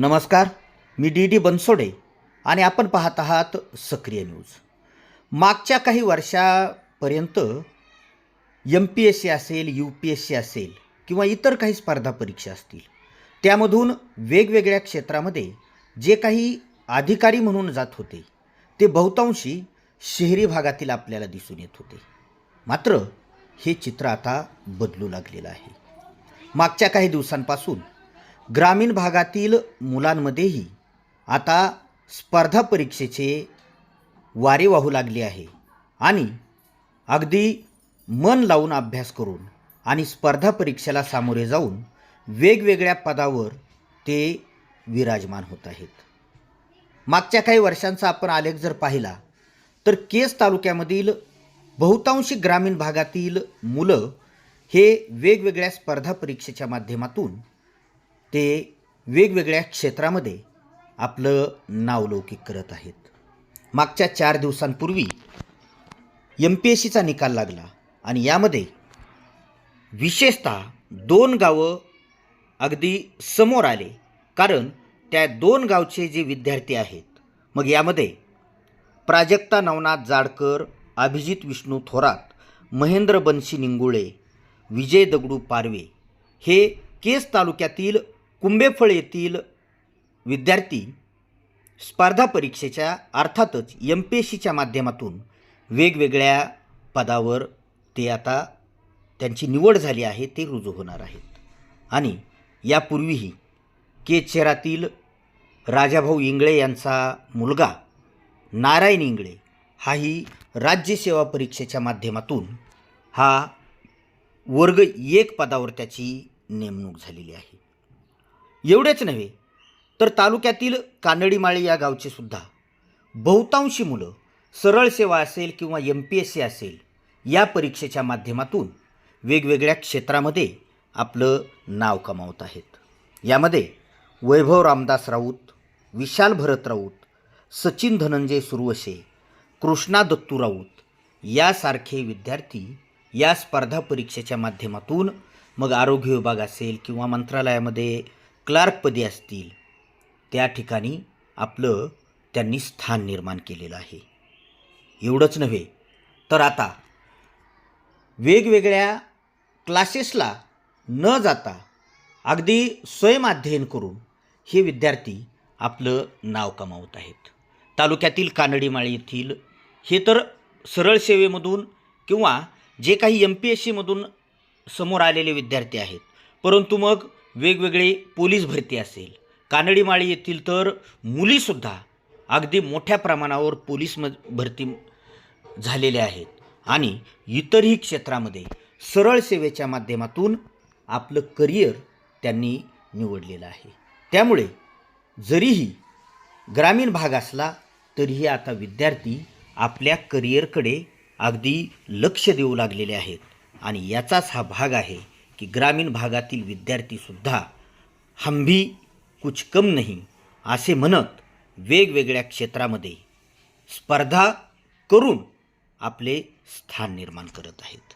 नमस्कार मी D D Bansode आणि आपण पाहत आहात सक्रिय न्यूज. मागच्या काही वर्षापर्यंत एम पी एस सी असेल यू पी एस सी असेल किंवा इतर काही स्पर्धा परीक्षा असतील त्यामधून वेगवेगळ्या क्षेत्रामध्ये जे काही अधिकारी म्हणून जात होते ते बहुतांशी शहरी भागातील आपल्याला दिसून येत होते. मात्र हे चित्र आता बदलू लागलेलं आहे. मागच्या काही दिवसांपासून ग्रामीण भागातील मुलांमध्येही आता स्पर्धा परीक्षेचे वारे वाहू लागले आहे. आणि अगदी मन लावून अभ्यास करून आणि स्पर्धा परीक्षेला सामोरे जाऊन वेगवेगळ्या पदावर ते विराजमान होत आहेत. मागच्या काही वर्षांचा आपण आलेख जर पाहिला तर केस तालुक्यामधील बहुतांशी ग्रामीण भागातील मुलं हे वेगवेगळ्या स्पर्धा परीक्षेच्या माध्यमातून ते वेगवेगळ्या क्षेत्रामध्ये आपलं नावलौकिक करत आहेत. मागच्या चार दिवसांपूर्वी एम पी एस सीचा निकाल लागला आणि यामध्ये विशेषतः दोन गावं अगदी समोर आले. कारण त्या दोन गावचे जे विद्यार्थी आहेत मग यामध्ये प्राजक्ता नवनाथ जाडकर अभिजित विष्णू थोरात महेंद्र बनशी निंगुळे विजय दगडू पारवे हे केस तालुक्यातील कुंभेफळ येथील विद्यार्थी स्पर्धा परीक्षेच्या अर्थातच एम पी एस सीच्या माध्यमातून वेगवेगळ्या पदावर ते आता त्यांची निवड झाली आहे ते रुजू होणार आहेत. आणि यापूर्वीही केचेरातील शहरातील राजाभाऊ इंगळे यांचा मुलगा नारायण इंगळे हाही राज्यसेवा परीक्षेच्या माध्यमातून हा वर्ग एक पदावर त्याची नेमणूक झालेली आहे. एवढेच नव्हे तर तालुक्यातील कानडीमाळी या गावचे सुद्धा. बहुतांशी मुलं सरळ सेवा असेल किंवा एम पी एस सी असेल या परीक्षेच्या माध्यमातून वेगवेगळ्या क्षेत्रामध्ये आपलं नाव कमावत आहेत. यामध्ये वैभव रामदास राऊत विशाल भरत राऊत सचिन धनंजय सुरवसे कृष्णा दत्तू राऊत यासारखे विद्यार्थी या स्पर्धा परीक्षेच्या माध्यमातून मग आरोग्य विभाग असेल किंवा मंत्रालयामध्ये क्लार्कपदी असतील त्या ठिकाणी आपलं त्यांनी स्थान निर्माण केलेलं आहे. एवढंच नव्हे तर आता वेगवेगळ्या क्लासेसला न जाता अगदी स्वयं अध्ययन करून हे विद्यार्थी आपलं नाव कमावत आहेत. तालुक्यातील कानडीमाळी येथील हे तर सरळ सेवेमधून किंवा जे काही एम पी एस सीमधून समोर आलेले विद्यार्थी आहेत. परंतु मग वेगवेगळे पोलीस भरती असेल. कानडीमाळी येथील तर मुलीसुद्धा अगदी मोठ्या प्रमाणावर पोलीस म भरती झालेल्या आहेत. आणि इतरही क्षेत्रामध्ये सरळ सेवेच्या माध्यमातून आपलं करिअर त्यांनी निवडलेलं आहे. त्यामुळे जरीही ग्रामीण भाग असला तरीही आता विद्यार्थी आपल्या करिअरकडे अगदी लक्ष देऊ लागलेले आहेत. आणि याचाच हा भाग आहे की ग्रामीण भागातील विद्यार्थीसुद्धा हम भी कुछ कम नाही असे म्हणत वेगवेगळ्या क्षेत्रामध्ये स्पर्धा करून आपले स्थान निर्माण करत आहेत.